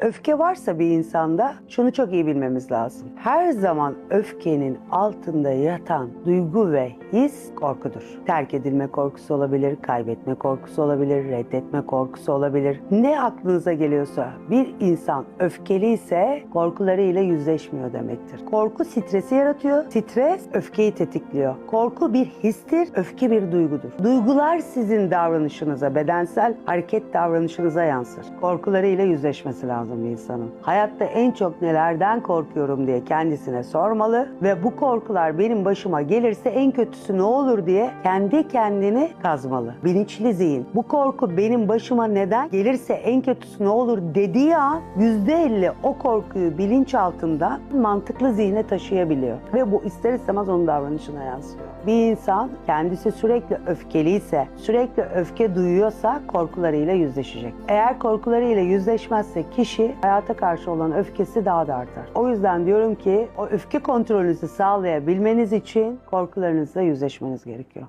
Öfke varsa bir insanda şunu çok iyi bilmemiz lazım. Her zaman öfkenin altında yatan duygu ve his korkudur. Terk edilme korkusu olabilir, kaybetme korkusu olabilir, reddetme korkusu olabilir. Ne aklınıza geliyorsa bir insan öfkeli ise korkularıyla yüzleşmiyor demektir. Korku stresi yaratıyor, stres öfkeyi tetikliyor. Korku bir histir, öfke bir duygudur. Duygular sizin davranışınıza, bedensel hareket davranışınıza yansır. Korkularıyla yüzleşmesi lazım bir insanın. Hayatta en çok nelerden korkuyorum diye kendisine sormalı ve bu korkular benim başıma gelirse en kötüsü ne olur diye kendi kendini kazmalı. Bilinçli zihin. Bu korku benim başıma neden gelirse en kötüsü ne olur dediği an %50 o korkuyu bilinçaltında mantıklı zihne taşıyabiliyor. Ve bu ister istemez onun davranışına yansıyor. Bir insan kendisi sürekli öfkeliyse, sürekli öfke duyuyorsa korkularıyla yüzleşecek. Eğer korkularıyla yüzleşmezse kişi hayata karşı olan öfkesi daha da artar. O yüzden diyorum ki o öfke kontrolünüzü sağlayabilmeniz için korkularınızla yüzleşmeniz gerekiyor.